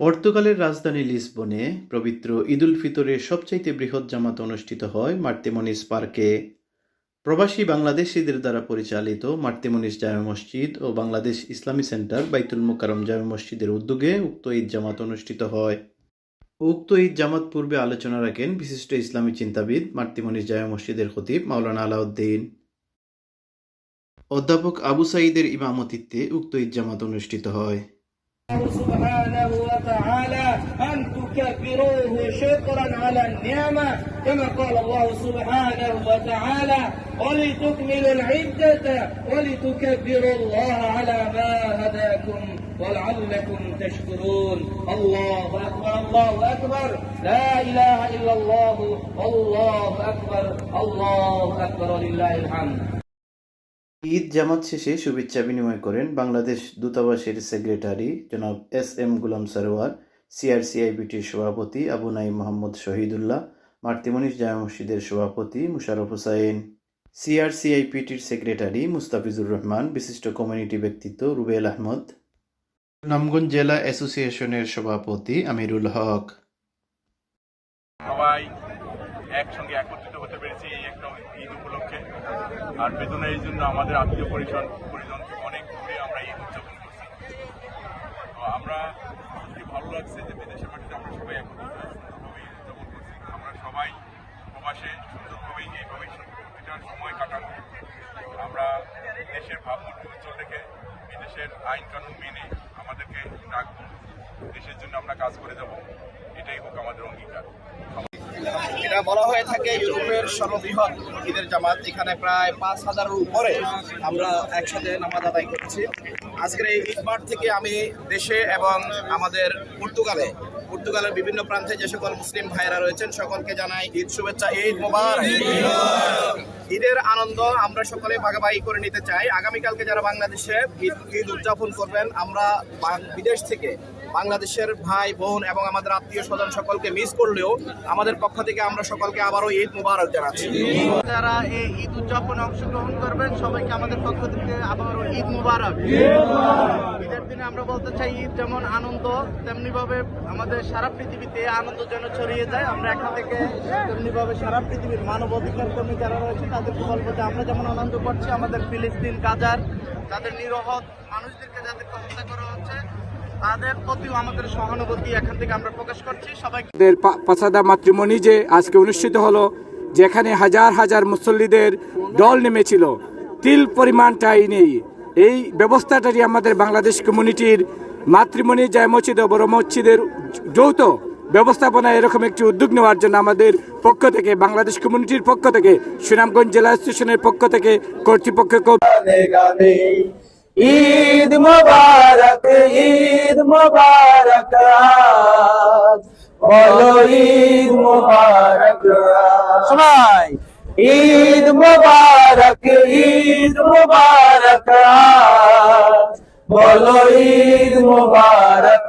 পর্তুগালের রাজধানী লিসবনে পবিত্র ঈদুল ফিতরের সবচাইতে বৃহৎ জামাত অনুষ্ঠিত হয় মার্তিমনিস পার্কে। প্রবাসী বাংলাদেশিদের দ্বারা পরিচালিত মার্তিমনিস জামে মসজিদ ও বাংলাদেশ ইসলামী সেন্টার বাইতুল মোকারম জামে মসজিদের উদ্যোগে উক্ত ঈদ জামাত অনুষ্ঠিত হয়। উক্ত ঈদ জামাত পূর্বে আলোচনা রাখেন বিশিষ্ট ইসলামী চিন্তাবিদ মার্তিমনিস জামে মসজিদের খতিব মাওলানা আলাউদ্দিন। অধ্যাপক আবু সাঈদের ইমামতিত্বে উক্ত ঈদ জামাত অনুষ্ঠিত হয়। سبحانه وتعالى أن تكبروه شكرا على النعمة كما قال الله سبحانه وتعالى ولتكملوا العدة ولتكبروا الله على ما هداكم ولعلكم تشكرون. الله أكبر الله أكبر. لا إله إلا الله الله أكبر الله أكبر ولله الحمد. ঈদ জামাত শেষে শুভেচ্ছা বিনিময় করেন বাংলাদেশ দূতাবাসের সেক্রেটারি জনাব এস এম গুলাম সারোয়ার, সিআরসিআইবিটির সভাপতি আবু নাইম মোহাম্মদ শহীদুল্লাহ মার্তিমনিস জামা মসজিদের সভাপতি মুশারফ হুসাইন সিআরসিআইপিটির সেক্রেটারি মুস্তাফিজুর রহমান, বিশিষ্ট কমিউনিটি ব্যক্তিত্ব রুবেল আহমদ। নামগঞ্জ জেলা অ্যাসোসিয়েশনের সভাপতি আমিরুল হক সবাই একসঙ্গে একত্রিত হতে পেরেছি এই একটা ঈদ উপলক্ষে। আর বেদনা এই জন্য আমাদের আত্মীয় পরিজন পরিজন অনেক দূরে আমরা ঈদ উদযাপন করছি। তো আমরা সত্যি ভালো লাগছে যে বিদেশের মাটিতে আমরা সবাই একত্রিত সুন্দরভাবে ঈদ উদযাপন করছি। আমরা সবাই প্রবাসে সুন্দরভাবে এইভাবে প্রতিটা সময় কাটানো। আমরা দেশের ভাবমূর্তি উজ্জ্বল রেখে বিদেশের আইন কানুন মেনে আমাদেরকে রাখব দেশের জন্য আমরা কাজ করে যাব। এটাই হোক আমাদের অঙ্গীকার। বলা হয়ে থাকে ইউরোপের সর্ববৃহৎ ঈদের জামাত। এখানে প্রায় পাঁচ হাজারের উপরে আমরা একসাথে নামাজ আদায় করছি। আজকের এই ঈদ থেকে আমি দেশে এবং আমাদের পর্তুগালে, পর্তুগালের বিভিন্ন প্রান্তে যে সকল মুসলিম ভাইরা রয়েছেন, সকলকে জানাই ঈদ শুভেচ্ছা, ঈদ মোবারক। ঈদের আনন্দ আমরা সকলে ভাগাভাগি করে নিতে চাই। আগামীকালকে যারা বাংলাদেশে ঈদ উদযাপন করবেন, আমরা বিদেশ থেকে বাংলাদেশের ভাই, বোন এবং আমাদের আত্মীয় স্বজন সকলকে মিস করলেও আমাদের পক্ষ থেকে আমরা সকলকে আবারও ঈদ মুবারক জানাচ্ছি। যারা এই ঈদ উদযাপনে অংশগ্রহণ করবেন, সবাইকে আমাদের পক্ষ থেকে আবারও ঈদ মুবারক। ঈদের দিনে আমরা বলতে চাই, ঈদ যেমন আনন্দ তেমনি ভাবে আমাদের সারা পৃথিবীতে আনন্দ যেন ছড়িয়ে যায়। আমরা এখান থেকে তেমনি ভাবে সারা পৃথিবীর মানব অধিকার কর্মী যারা রয়েছে, তাদেরকে বলব যে আমরা যেমন আনন্দ করছি, আমাদের ফিলিস্তিন, গাজার, তাদের নিরহ মানুষদেরকে যাদেরকে হত্যা করা হচ্ছে তাদের প্রতিও আমাদের সহানুভূতি এখান থেকে আমরা প্রকাশ করছি। সবাইকে পাসাদা মাতৃমণি যে আজকে অনুষ্ঠিত হলো যেখানে হাজার হাজার মুসল্লিদের দল নেমেছিল তিল পরিমাণটাই নেই। এই ব্যবস্থাটাই আমাদের বাংলাদেশ কমিউনিটির মাতৃমণি জয় মসজিদ ও বড় মসজিদের যৌথ ব্যবস্থাপনায় এরকম একটি উদ্যোগ নেওয়ার জন্য আমাদের পক্ষ থেকে বাংলাদেশ কমিউনিটির পক্ষ থেকে সুনামগঞ্জ জেলা স্টেশনের পক্ষ থেকে কর্তৃপক্ষকে ঈদ মোবারক ঈদ মোবারক বলো ঈদ মোবারক সবাই। ঈদ মোবারক ঈদ মোবারক বলো ঈদ মোবারক